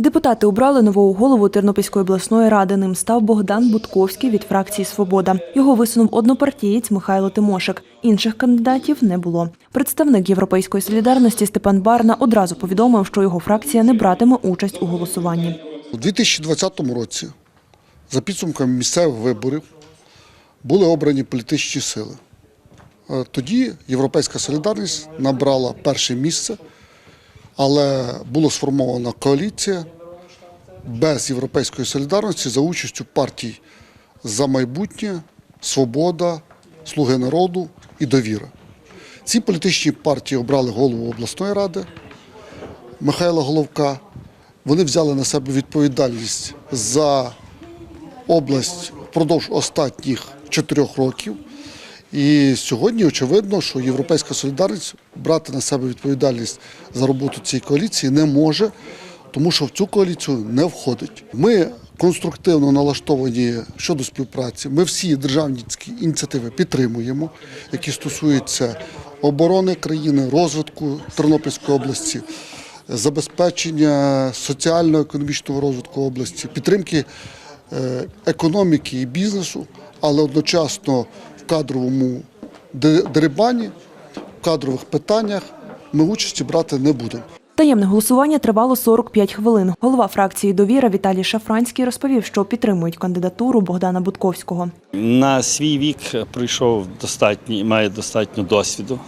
Депутати обрали нового голову Тернопільської обласної ради. Ним став Богдан Будковський від фракції Свобода. Його висунув однопартієць Михайло Тимошик. Інших кандидатів не було. Представник Європейської солідарності Степан Барна одразу повідомив, що його фракція не братиме участь у голосуванні. У 2020 році, за підсумками місцевих виборів, були обрані політичні сили. Е, Тоді Європейська солідарність набрала перше місце, але була сформована коаліція без європейської солідарності за участю партій за майбутнє, Свобода, Слуги народу і Довіра. Ці політичні партії обрали голову обласної ради Михайла Головка. Вони взяли на себе відповідальність за область впродовж останніх чотирьох років. І сьогодні очевидно, що Європейська солідарність брати на себе відповідальність за роботу цієї коаліції не може, тому що в цю коаліцію не входить. Ми конструктивно налаштовані щодо співпраці. Ми всі державні ініціативи підтримуємо, які стосуються оборони країни, розвитку Тернопільської області забезпечення соціально-економічного розвитку області, підтримки е, економіки і бізнесу, але одночасно кадровому де- дерибані, в кадрових питаннях ми участі брати не будемо. Таємне голосування тривало 45 хвилин. Голова фракції Довіра Віталій Шафранський розповів, що підтримують кандидатуру Богдана Будковського. На свій вік прийшов достатньо, має достатньо досвіду.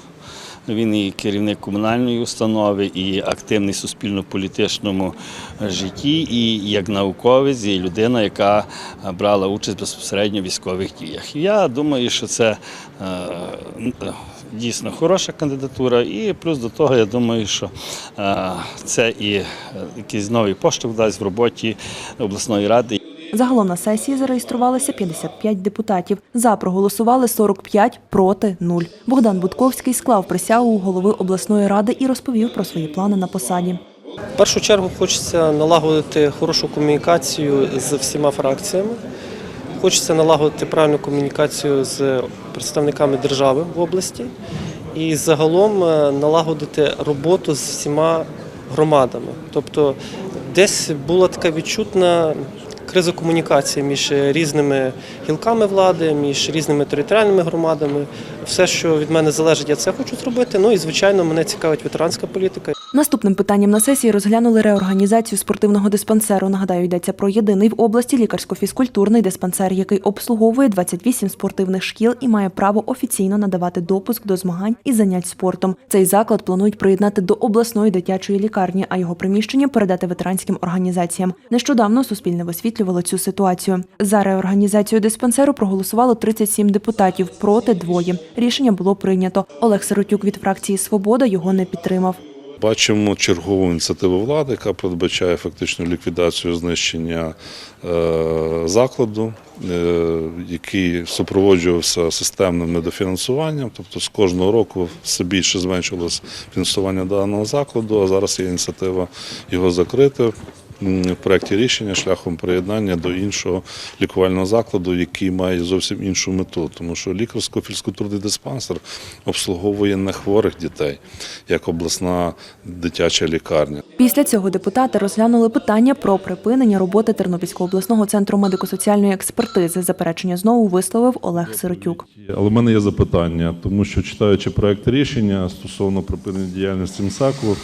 Він і керівник комунальної установи, і активний в суспільно-політичному житті, і як науковець, і людина, яка брала участь безпосередньо в військових діях. Я думаю, що це е, дійсно хороша кандидатура. І плюс до того, я думаю, що е, це і е, якийсь новий поштовх дасть в роботі обласної ради. Загалом на сесії зареєструвалося 55 депутатів. За проголосували 45, проти – 0. Богдан Будковський склав присягу голови обласної ради і розповів про свої плани на посаді. В першу чергу хочеться налагодити хорошу комунікацію з всіма фракціями. Хочеться налагодити правильну комунікацію з представниками держави в області і загалом е, налагодити роботу з всіма громадами. Тобто десь була така відчутна криза комунікації між різними гілками влади, між різними територіальними громадами. Все, що від мене залежить, я це хочу зробити. Ну і звичайно, мене цікавить ветеранська політика. Наступним питанням на сесії розглянули реорганізацію спортивного диспансеру. Нагадаю, йдеться про єдиний в області лікарсько-фізкультурний диспансер, який обслуговує 28 спортивних шкіл і має право офіційно надавати допуск до змагань і занять спортом. Цей заклад планують приєднати до обласної дитячої лікарні, а його приміщення передати ветеранським організаціям. Нещодавно Суспільне висвітлювало цю ситуацію. За реорганізацію диспансеру проголосувало 37 депутатів, проти двоє. Рішення було прийнято. Олег Сиротюк від фракції Свобода його не підтримав. Бачимо чергову ініціативу влади, яка передбачає фактично ліквідацію знищення е, закладу, е, який супроводжувався системним недофінансуванням. Тобто з кожного року все більше зменшилось фінансування даного закладу, а зараз є ініціатива його закрити. В проєкті рішення шляхом приєднання до іншого лікувального закладу, який має зовсім іншу мету, тому що лікарсько-фізкультурний диспансер обслуговує не хворих дітей, як обласна дитяча лікарня. Після цього депутати розглянули питання про припинення роботи Тернопільського обласного центру медико-соціальної експертизи. Заперечення знову висловив Олег Сиротюк. Але в мене є запитання, тому що читаючи проект рішення стосовно припинення діяльності МСЕКу,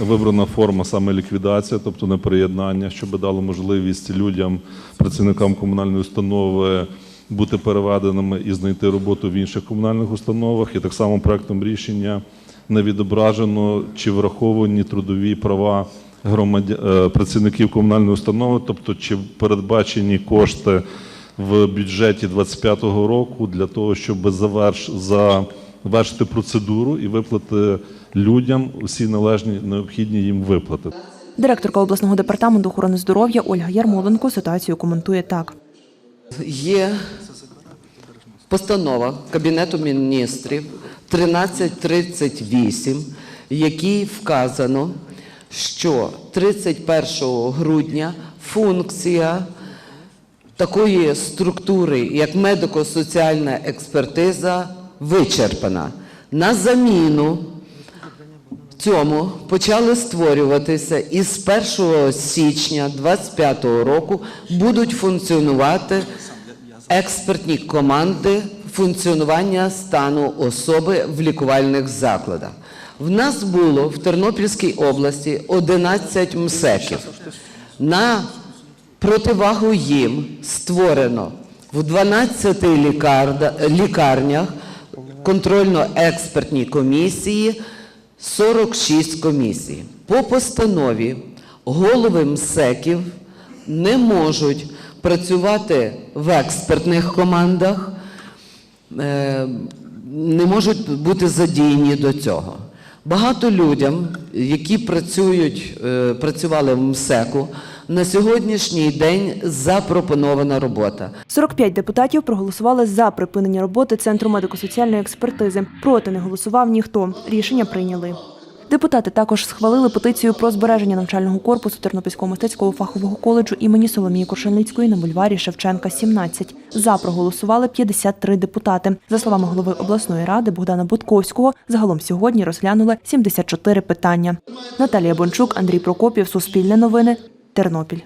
вибрана форма саме ліквідація, тобто не приєднання, щоб дало можливість людям, працівникам комунальної установи бути переведеними і знайти роботу в інших комунальних установах. І так само проектом рішення не відображено чи враховані трудові права громадя... е, працівників комунальної установи, тобто чи передбачені кошти в бюджеті 25-го року для того, щоб заверш... завершити процедуру і виплати людям усі належні необхідні їм виплати. Директорка обласного департаменту охорони здоров'я Ольга Ярмоленко ситуацію коментує так. Є постанова Кабінету міністрів 1338, в якій вказано, що 31 грудня функція такої структури, як медико-соціальна експертиза, вичерпана. На заміну цьому почали створюватися і з 1 січня 2025 року будуть функціонувати експертні команди функціонування стану особи в лікувальних закладах. В нас було в Тернопільській області 11 МСЕКів. На противагу їм створено в 12 лікарда- лікарнях контрольно-експертні комісії 46 комісій. По постанові голови МСЕКів не можуть працювати в експертних командах, е, не можуть бути задіяні до цього. Багато людям, які працюють, е, працювали в МСЕКу, на сьогоднішній день запропонована робота. 45 депутатів проголосували за припинення роботи Центру медико-соціальної експертизи. Проти не голосував ніхто. Рішення прийняли. Депутати також схвалили петицію про збереження навчального корпусу Тернопільського мистецького фахового коледжу імені Соломії Куршельницької на бульварі Шевченка, 17. За проголосували 53 депутати. За словами голови обласної ради Богдана Будковського, загалом сьогодні розглянули 74 питання. Наталія Бончук, Андрій Прокопів, Суспільне новини, Тернопіль.